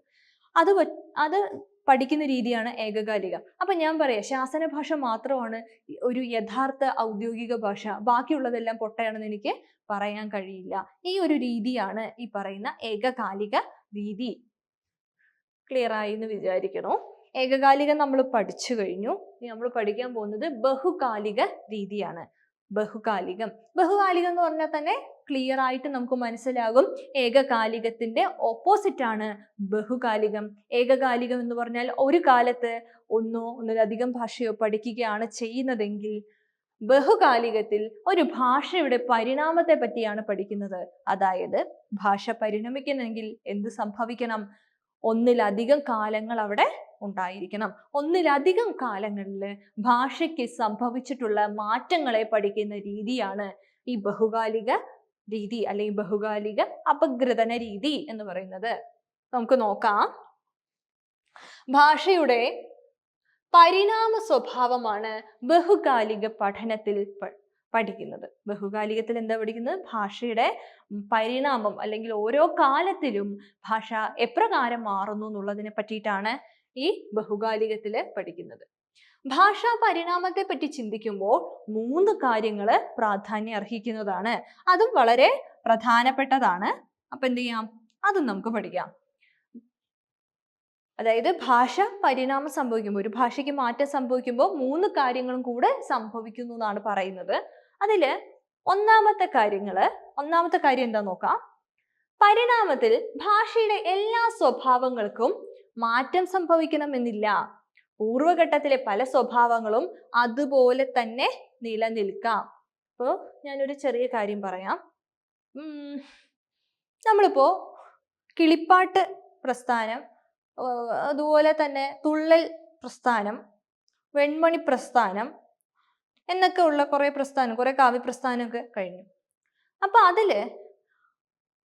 അത് അത് പഠിക്കുന്ന രീതിയാണ് ഏകകാലികം. അപ്പൊ ഞാൻ പറയാം ശാസന ഭാഷ മാത്രമാണ് ഒരു യഥാർത്ഥ ഔദ്യോഗിക ഭാഷ. ബാക്കിയുള്ളതെല്ലാം പൊട്ടയാണെന്ന് എനിക്ക് പറയാൻ കഴിയില്ല. ഈ ഒരു രീതിയാണ് ഈ പറയുന്ന ഏകകാലിക രീതി. ക്ലിയർ ആയി എന്ന് വിചാരിക്കണു ഏകകാലികം നമ്മൾ പഠിച്ചു കഴിഞ്ഞു. ഇനി നമ്മൾ പഠിക്കാൻ പോകുന്നത് ബഹുകാലിക രീതിയാണ്. ബഹുകാലികം. ബഹുകാലികം എന്ന് പറഞ്ഞാൽ തന്നെ ക്ലിയർ ആയിട്ട് നമുക്ക് മനസ്സിലാകും ഏകകാലികത്തിന്റെ ഓപ്പോസിറ്റ് ആണ് ബഹുകാലികം. ഏകകാലികം എന്ന് പറഞ്ഞാൽ ഒരു കാലത്ത് ഒന്നോ ഒന്നിലധികം ഭാഷയോ പഠിക്കുകയാണ് ചെയ്യുന്നതെങ്കിൽ ബഹുകാലികത്തിൽ ഒരു ഭാഷയുടെ പരിണാമത്തെ പറ്റിയാണ് പഠിക്കുന്നത്. അതായത് ഭാഷ പരിണമിക്കണമെങ്കിൽ എന്ത് സംഭവിക്കണം? ഒന്നിലധികം കാലങ്ങൾ അവിടെ ഉണ്ടായിരിക്കണം. ഒന്നിലധികം കാലങ്ങളിൽ ഭാഷയ്ക്ക് സംഭവിച്ചിട്ടുള്ള മാറ്റങ്ങളെ പഠിക്കുന്ന രീതിയാണ് ഈ ബഹുകാലിക രീതി അല്ലെങ്കിൽ ബഹുകാലിക അപഗ്രഥന രീതി എന്ന് പറയുന്നത്. നമുക്ക് നോക്കാം. ഭാഷയുടെ പരിണാമ സ്വഭാവമാണ് ബഹുകാലിക പഠനത്തിൽ പഠിക്കുന്നത്. ബഹുകാലികത്തിൽ എന്താ പഠിക്കുന്നത്? ഭാഷയുടെ പരിണാമം അല്ലെങ്കിൽ ഓരോ കാലത്തിലും ഭാഷ എപ്രകാരം മാറുന്നു എന്നുള്ളതിനെ പറ്റിയിട്ടാണ് ഈ ബഹുകാലികത്തിൽ പഠിക്കുന്നത്. ഭാഷാ പരിണാമത്തെ പറ്റി ചിന്തിക്കുമ്പോൾ മൂന്ന് കാര്യങ്ങൾ പ്രാധാന്യം അർഹിക്കുന്നതാണ്. അതും വളരെ പ്രധാനപ്പെട്ടതാണ്. അപ്പൊ എന്ത് ചെയ്യാം? അതും നമുക്ക് പഠിക്കാം. അതായത് ഭാഷ പരിണാമം സംഭവിക്കുമ്പോൾ ഒരു ഭാഷയ്ക്ക് മാറ്റം സംഭവിക്കുമ്പോൾ മൂന്ന് കാര്യങ്ങളും കൂടെ സംഭവിക്കുന്നു എന്നാണ് പറയുന്നത്. അതിൽ ഒന്നാമത്തെ കാര്യങ്ങൾ ഒന്നാമത്തെ കാര്യം എന്താ നോക്കാം? പരിണാമത്തിൽ ഭാഷയുടെ എല്ലാ സ്വഭാവങ്ങൾക്കും മാറ്റം സംഭവിക്കണമെന്നില്ല പൂർവഘട്ടത്തിലെ പല സ്വഭാവങ്ങളും അതുപോലെ തന്നെ നിലനിൽക്കാം. അപ്പോൾ ഞാനൊരു ചെറിയ കാര്യം പറയാം. ഉം, നമ്മളിപ്പോ കിളിപ്പാട്ട് പ്രസ്ഥാനം അതുപോലെ തന്നെ തുള്ളൽ പ്രസ്ഥാനം വെൺമണി പ്രസ്ഥാനം എന്നൊക്കെ ഉള്ള കുറേ പ്രസ്ഥാനം കുറേ കാവ്യ പ്രസ്ഥാനമൊക്കെ കഴിഞ്ഞു. അപ്പൊ അതിൽ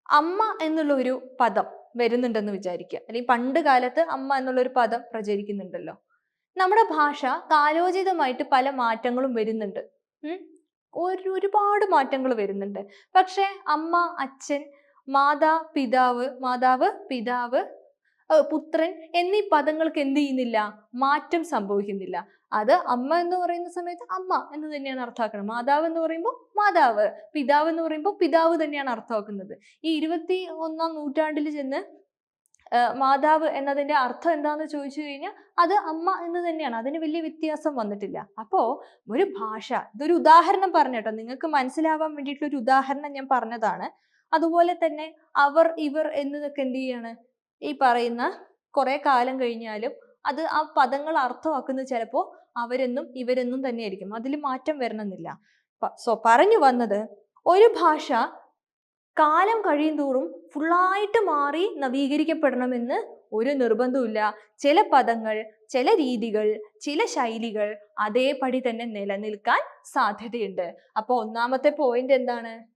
അമ്മ എന്നുള്ള ഒരു പദം വരുന്നുണ്ടെന്ന് വിചാരിക്കുക. അല്ലെങ്കിൽ പണ്ട് കാലത്ത് അമ്മ എന്നുള്ള ഒരു പദം പ്രചരിക്കുന്നുണ്ടല്ലോ. നമ്മുടെ ഭാഷ കാലോചിതമായിട്ട് പല മാറ്റങ്ങളും വരുന്നുണ്ട്. ഒരു ഒരുപാട് മാറ്റങ്ങൾ വരുന്നുണ്ട്. പക്ഷേ അമ്മ അച്ഛൻ മാതാ പിതാവ് മാതാവ് പിതാവ് പുത്രൻ എന്നീ പദങ്ങൾക്ക് എന്ത് ചെയ്യുന്നില്ല? മാറ്റം സംഭവിക്കുന്നില്ല. അത് അമ്മ എന്ന് പറയുന്ന സമയത്ത് അമ്മ എന്ന് തന്നെയാണ് അർത്ഥമാക്കുന്നത്. മാതാവ് എന്ന് പറയുമ്പോൾ മാതാവ് പിതാവ് എന്ന് പറയുമ്പോൾ പിതാവ് തന്നെയാണ് അർത്ഥമാക്കുന്നത്. ഈ ഇരുപത്തി ഒന്നാം നൂറ്റാണ്ടിൽ ചെന്ന് മാതാവ് എന്നതിന്റെ അർത്ഥം എന്താണെന്ന് ചോദിച്ചു കഴിഞ്ഞാൽ അത് അമ്മ എന്ന് തന്നെയാണ്. അതിന് വലിയ വ്യത്യാസം വന്നിട്ടില്ല. അപ്പോൾ ഒരു ഭാഷ ഇതൊരു ഉദാഹരണം പറഞ്ഞിട്ടോ നിങ്ങൾക്ക് മനസ്സിലാവാൻ വേണ്ടിയിട്ടുള്ള ഒരു ഉദാഹരണം ഞാൻ പറഞ്ഞതാണ്. അതുപോലെ തന്നെ അവർ ഇവർ എന്നതൊക്കെ എന്ത് ചെയ്യാണ്? ഈ പറയുന്ന കുറെ കാലം കഴിഞ്ഞാലും അത് ആ പദങ്ങൾ അർത്ഥമാക്കുന്നത് ചിലപ്പോൾ അവരെന്നും ഇവരെന്നും തന്നെയായിരിക്കും. അതിൽ മാറ്റം വരണമെന്നില്ല. സോ പറഞ്ഞു വന്നത് ഒരു ഭാഷ കാലം കഴിയും തോറും ഫുള്ളായിട്ട് മാറി നവീകരിക്കപ്പെടണമെന്ന് ഒരു നിർബന്ധവുമില്ല. ചില പദങ്ങൾ ചില രീതികൾ ചില ശൈലികൾ അതേപടി തന്നെ നിലനിൽക്കാൻ സാധ്യതയുണ്ട്. അപ്പൊ ഒന്നാമത്തെ പോയിന്റ് എന്താണ്?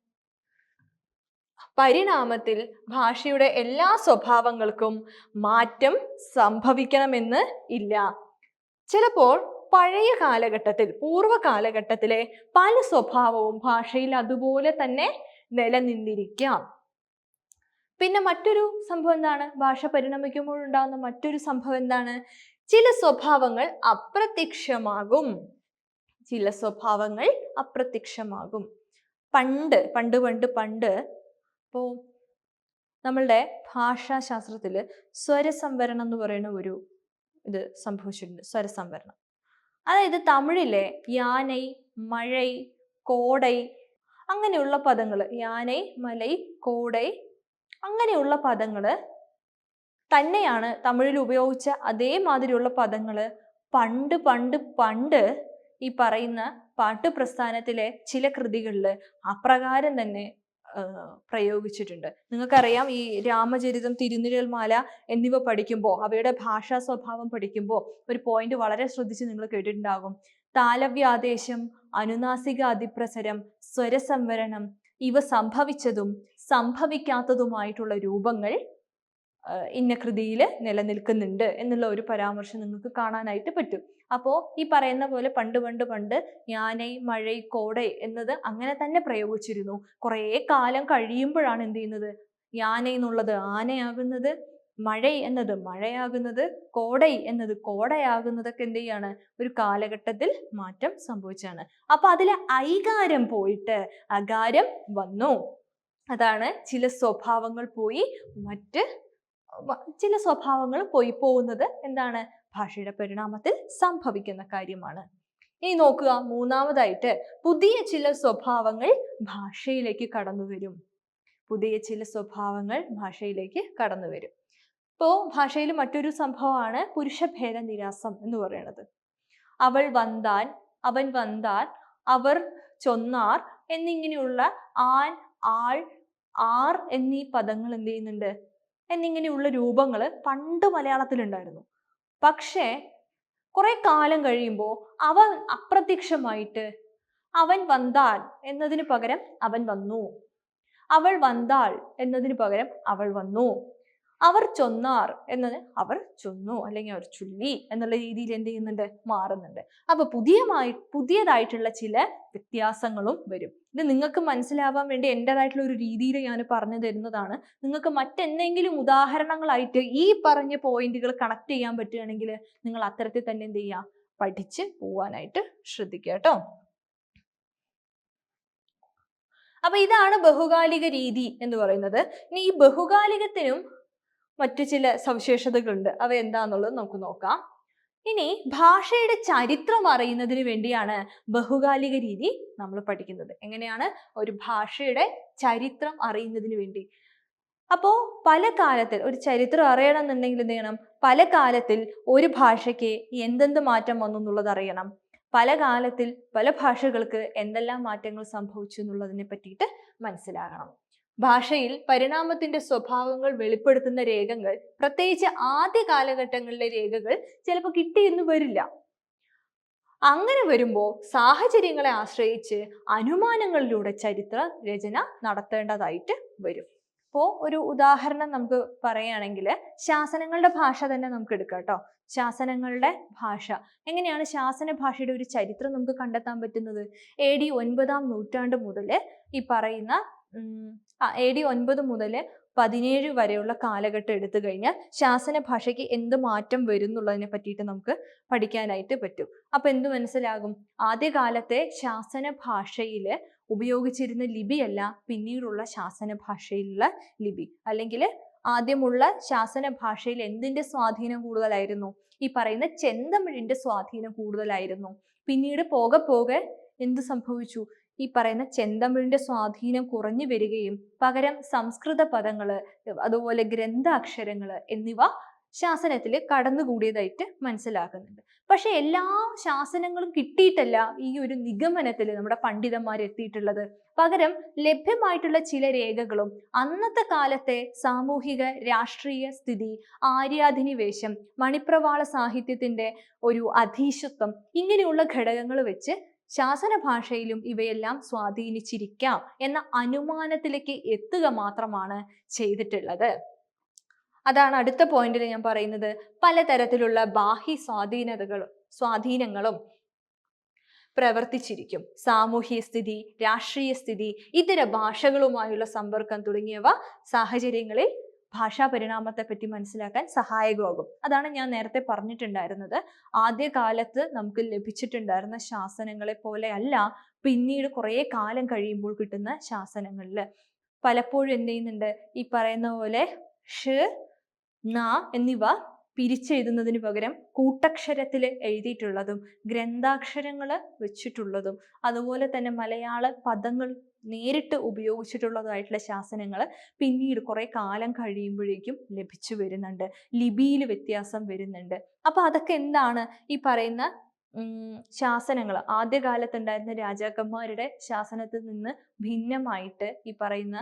പരിണാമത്തിൽ ഭാഷയുടെ എല്ലാ സ്വഭാവങ്ങൾക്കും മാറ്റം സംഭവിക്കണമെന്ന് ഇല്ല. ചിലപ്പോൾ പഴയ കാലഘട്ടത്തിൽ പൂർവ കാലഘട്ടത്തിലെ പല സ്വഭാവവും ഭാഷയിൽ അതുപോലെ തന്നെ നിലനിന്നിരിക്കാം. പിന്നെ മറ്റൊരു സംഭവം എന്താണ്? ഭാഷ പരിണമിക്കുമ്പോൾ ഉണ്ടാകുന്ന മറ്റൊരു സംഭവം എന്താണ്? ചില സ്വഭാവങ്ങൾ അപ്രത്യക്ഷമാകും. ചില സ്വഭാവങ്ങൾ അപ്രത്യക്ഷമാകും. പണ്ട് പണ്ട് പണ്ട് പണ്ട് ഇപ്പോ നമ്മളുടെ ഭാഷാശാസ്ത്രത്തിൽ സ്വരസംവരണം എന്ന് പറയുന്ന ഒരു ഇത് സംഭവിച്ചിട്ടുണ്ട് സ്വരസംവരണം. അതായത് തമിഴിലെ യാനൈ മഴൈ കോടൈ അങ്ങനെയുള്ള പദങ്ങൾ യാനൈ മലൈ കോടൈ അങ്ങനെയുള്ള പദങ്ങൾ തന്നെയാണ് തമിഴിൽ ഉപയോഗിച്ച അതേമാതിരിയുള്ള പദങ്ങൾ പണ്ട് പണ്ട് പണ്ട് ഈ പറയുന്ന പാട്ടുപ്രസ്ഥാനത്തിലെ ചില കൃതികളിൽ അപ്രകാരം തന്നെ പ്രയോഗിച്ചിട്ടുണ്ട്. നിങ്ങൾക്കറിയാം ഈ രാമചരിതം തിരുനിഴൽമാല എന്നിവ പഠിക്കുമ്പോൾ അവയുടെ ഭാഷാ സ്വഭാവം പഠിക്കുമ്പോൾ ഒരു പോയിന്റ് വളരെ ശ്രദ്ധിച്ച് നിങ്ങൾ കേട്ടിട്ടുണ്ടാകും. താലവ്യാദേശം അനുനാസിക അതിപ്രസരം സ്വരസംവരണം ഇവ സംഭവിച്ചതും സംഭവിക്കാത്തതുമായിട്ടുള്ള രൂപങ്ങൾ ഇന്ന കൃതിയിൽ നിലനിൽക്കുന്നുണ്ട് എന്നുള്ള ഒരു പരാമർശം നിങ്ങൾക്ക് കാണാനായിട്ട് പറ്റും. അപ്പോൾ ഈ പറയുന്ന പോലെ പണ്ട് പണ്ട് പണ്ട് ഞാനൈ മഴൈ കോടൈ എന്നത് അങ്ങനെ തന്നെ പ്രയോഗിച്ചിരുന്നു. കുറേ കാലം കഴിയുമ്പോഴാണ് എന്ത് ചെയ്യുന്നത്? യാന എന്നുള്ളത് ആനയാകുന്നത് മഴ എന്നത് മഴയാകുന്നത് കോടൈ എന്നത് കോടയാകുന്നതൊക്കെ എന്ത് ചെയ്യാണ്? ഒരു കാലഘട്ടത്തിൽ മാറ്റം സംഭവിച്ചാണ് അപ്പൊ അതിലെ ഐകാരം പോയിട്ട് അകാരം വന്നു. അതാണ് ചില സ്വഭാവങ്ങൾ പോയി മറ്റ് ചില സ്വഭാവങ്ങൾ പോയി പോകുന്നത് എന്താണ്? ഭാഷയുടെ പരിണാമത്തിൽ സംഭവിക്കുന്ന കാര്യമാണ്. ഇനി നോക്കുക മൂന്നാമതായിട്ട് പുതിയ ചില സ്വഭാവങ്ങൾ ഭാഷയിലേക്ക് കടന്നു വരും. പുതിയ ചില സ്വഭാവങ്ങൾ ഭാഷയിലേക്ക് കടന്നു വരും. ഇപ്പോ ഭാഷയിൽ മറ്റൊരു സംഭവമാണ് പുരുഷഭേദ നിരാസം എന്ന് പറയുന്നത്. അവൾ വന്താൻ അവൻ വന്താൻ അവർ ചൊന്നാർ എന്നിങ്ങനെയുള്ള ആൻ ആൾ ആർ എന്നീ പദങ്ങൾ എന്ത് ചെയ്യുന്നുണ്ട്? എന്നിങ്ങനെയുള്ള രൂപങ്ങൾ പണ്ട് മലയാളത്തിലുണ്ടായിരുന്നു. പക്ഷേ കുറെ കാലം കഴിയുമ്പോൾ അവൻ അപ്രത്യക്ഷമായിട്ട് അവൻ വന്താൽ എന്നതിന് പകരം അവൻ വന്നു. അവൾ വന്താൾ എന്നതിന് പകരം അവൾ വന്നു. അവർ ചൊന്നാർ എന്നത് അവർ ചൊന്നു അല്ലെങ്കിൽ അവർ ചൊല്ലി എന്നുള്ള രീതിയിൽ എന്ത് ചെയ്യുന്നുണ്ട്? മാറുന്നുണ്ട്. അപ്പൊ പുതിയമായി പുതിയതായിട്ടുള്ള ചില വ്യത്യാസങ്ങളും വരും. ഇത് നിങ്ങൾക്ക് മനസ്സിലാവാൻ വേണ്ടി എന്റെതായിട്ടുള്ള ഒരു രീതിയിൽ ഞാൻ പറഞ്ഞു തരുന്നതാണ്. നിങ്ങൾക്ക് മറ്റെന്തെങ്കിലും ഉദാഹരണങ്ങളായിട്ട് ഈ പറഞ്ഞ പോയിന്റുകൾ കണക്ട് ചെയ്യാൻ പറ്റുകയാണെങ്കിൽ നിങ്ങൾ അത്തരത്തിൽ തന്നെ എന്ത് ചെയ്യുക? പഠിച്ച് പോവാനായിട്ട് ശ്രദ്ധിക്കുക കേട്ടോ. അപ്പൊ ഇതാണ് ബഹുകാലിക രീതി എന്ന് പറയുന്നത്. ഇനി ഈ ബഹുകാലികത്തിനും മറ്റു ചില സവിശേഷതകളുണ്ട്. അവ എന്താന്നുള്ളത് നമുക്ക് നോക്കാം. ഇനി ഭാഷയുടെ ചരിത്രം അറിയുന്നതിന് വേണ്ടിയാണ് ബഹുകാലിക രീതി നമ്മൾ പഠിക്കുന്നത്. എങ്ങനെയാണ്? ഒരു ഭാഷയുടെ ചരിത്രം അറിയുന്നതിന് വേണ്ടി. അപ്പോ പല കാലത്തിൽ ഒരു ചരിത്രം അറിയണമെന്നുണ്ടെങ്കിൽ എന്ത് ചെയ്യണം? പല കാലത്തിൽ ഒരു ഭാഷയ്ക്ക് എന്തെന്ത് മാറ്റം വന്നു എന്നുള്ളത് അറിയണം. പല കാലത്തിൽ പല ഭാഷകൾക്ക് എന്തെല്ലാം മാറ്റങ്ങൾ സംഭവിച്ചു എന്നുള്ളതിനെ പറ്റിയിട്ട് മനസ്സിലാകണം. ഭാഷയിൽ പരിണാമത്തിന്റെ സ്വഭാവങ്ങൾ വെളിപ്പെടുത്തുന്ന രേഖകൾ പ്രത്യേകിച്ച് ആദ്യ കാലഘട്ടങ്ങളിലെ രേഖകൾ ചിലപ്പോൾ കിട്ടിയെന്ന് വരില്ല. അങ്ങനെ വരുമ്പോൾ സാഹചര്യങ്ങളെ ആശ്രയിച്ച് അനുമാനങ്ങളിലൂടെ ചരിത്ര രചന നടത്തേണ്ടതായിട്ട് വരും. ഇപ്പോൾ ഒരു ഉദാഹരണം നമുക്ക് പറയുകയാണെങ്കിൽ ശാസനങ്ങളുടെ ഭാഷ തന്നെ നമുക്ക് എടുക്കാം കേട്ടോ ശാസനങ്ങളുടെ ഭാഷ. എങ്ങനെയാണ് ശാസന ഭാഷയുടെ ഒരു ചരിത്രം നമുക്ക് കണ്ടെത്താൻ പറ്റുന്നത്? എ ഡി ഒൻപതാം നൂറ്റാണ്ട് മുതൽ ഈ പറയുന്ന എ ഡി ഒൻപത് മുതൽ പതിനേഴ് വരെയുള്ള കാലഘട്ടം എടുത്തു കഴിഞ്ഞാൽ ശാസന ഭാഷയ്ക്ക് എന്ത് മാറ്റം വരും എന്നുള്ളതിനെ പറ്റിയിട്ട് നമുക്ക് പഠിക്കാനായിട്ട് പറ്റും. അപ്പൊ എന്ത് മനസ്സിലാകും? ആദ്യകാലത്തെ ശാസന ഭാഷയിൽ ഉപയോഗിച്ചിരുന്ന ലിപിയല്ല പിന്നീടുള്ള ശാസന ഭാഷയിലുള്ള ലിപി. അല്ലെങ്കിൽ ആദ്യമുള്ള ശാസന ഭാഷയിൽ എന്തിന്റെ സ്വാധീനം കൂടുതലായിരുന്നു? ഈ പറയുന്ന ചെന്തമിഴിന്റെ സ്വാധീനം കൂടുതലായിരുന്നു. പിന്നീട് പോകെ പോകെ എന്ത് സംഭവിച്ചു? ഈ പറയുന്ന ചെന്തമിഴിന്റെ സ്വാധീനം കുറഞ്ഞു വരികയും പകരം സംസ്കൃത പദങ്ങൾ അതുപോലെ ഗ്രന്ഥ ഗ്രന്ഥാക്ഷരങ്ങൾ എന്നിവ ശാസനത്തിൽ കടന്നുകൂടിയതായിട്ട് മനസ്സിലാക്കുന്നുണ്ട്. പക്ഷെ എല്ലാ ശാസനങ്ങളും കിട്ടിയിട്ടല്ല ഈ ഒരു നിഗമനത്തിൽ നമ്മുടെ പണ്ഡിതന്മാർ എത്തിയിട്ടുള്ളത്. പകരം ലഭ്യമായിട്ടുള്ള ചില രേഖകളും അന്നത്തെ കാലത്തെ സാമൂഹിക രാഷ്ട്രീയ സ്ഥിതി ആര്യാധിനിവേശം മണിപ്രവാള സാഹിത്യത്തിന്റെ ഒരു അധീശത്വം ഇങ്ങനെയുള്ള ഘടകങ്ങൾ വെച്ച് ശാസന ഭാഷയിലും ഇവയെല്ലാം സ്വാധീനിച്ചിരിക്കാം എന്ന അനുമാനത്തിലേക്ക് എത്തുക മാത്രമാണ് ചെയ്തിട്ടുള്ളത്. അതാണ് അടുത്ത പോയിന്റിൽ ഞാൻ പറയുന്നത്. പലതരത്തിലുള്ള ബാഹ്യ സ്വാധീനതകളും സ്വാധീനങ്ങളും പ്രവർത്തിച്ചിരിക്കും. സാമൂഹ്യ സ്ഥിതി രാഷ്ട്രീയ സ്ഥിതി ഇതര ഭാഷകളുമായുള്ള സമ്പർക്കം തുടങ്ങിയവ സാഹചര്യങ്ങളിൽ ഭാഷാ പരിണാമത്തെ പറ്റി മനസ്സിലാക്കാൻ സഹായകമാകും. അതാണ് ഞാൻ നേരത്തെ പറഞ്ഞിട്ടുണ്ടായിരുന്നത്. ആദ്യകാലത്ത് നമുക്ക് ലഭിച്ചിട്ടുണ്ടായിരുന്ന ശാസനങ്ങളെ പോലെ അല്ല പിന്നീട് കുറേ കാലം കഴിയുമ്പോൾ കിട്ടുന്ന ശാസനങ്ങളിൽ. പലപ്പോഴും എന്ത് ചെയ്യുന്നുണ്ട്? ഈ പറയുന്ന പോലെ ഷ് ന എന്നിവ പിരിച്ചെഴുതുന്നതിന് പകരം കൂട്ടക്ഷരത്തിൽ എഴുതിയിട്ടുള്ളതും ഗ്രന്ഥാക്ഷരങ്ങൾ വെച്ചിട്ടുള്ളതും അതുപോലെ തന്നെ മലയാള പദങ്ങൾ നേരിട്ട് ഉപയോഗിച്ചിട്ടുള്ളതായിട്ടുള്ള ശാസനങ്ങൾ പിന്നീട് കുറെ കാലം കഴിയുമ്പോഴേക്കും ലഭിച്ചു വരുന്നുണ്ട്. ലിപിയിൽ വ്യത്യാസം വരുന്നുണ്ട്. അപ്പൊ അതൊക്കെ എന്താണ് ഈ പറയുന്ന ശാസനങ്ങൾ? ആദ്യകാലത്തുണ്ടായിരുന്ന രാജാക്കന്മാരുടെ ശാസനത്തിൽ നിന്ന് ഭിന്നമായിട്ട് ഈ പറയുന്ന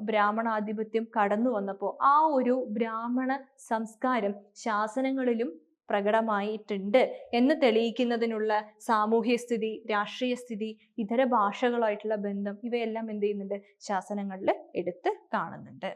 ബ്രാഹ്മണാധിപത്യം കടന്നു വന്നപ്പോൾ ആ ഒരു ബ്രാഹ്മണ സംസ്കാരം ശാസനങ്ങളിലും പ്രകടമായിട്ടുണ്ട് എന്ന് തെളിയിക്കുന്നതിനുള്ള സാമൂഹ്യ സ്ഥിതി രാഷ്ട്രീയ സ്ഥിതി ഇതര ഭാഷകളായിട്ടുള്ള ബന്ധം ഇവയെല്ലാം എന്ത് ചെയ്യുന്നുണ്ട്? ശാസനങ്ങളിൽ എടുത്ത് കാണുന്നുണ്ട്.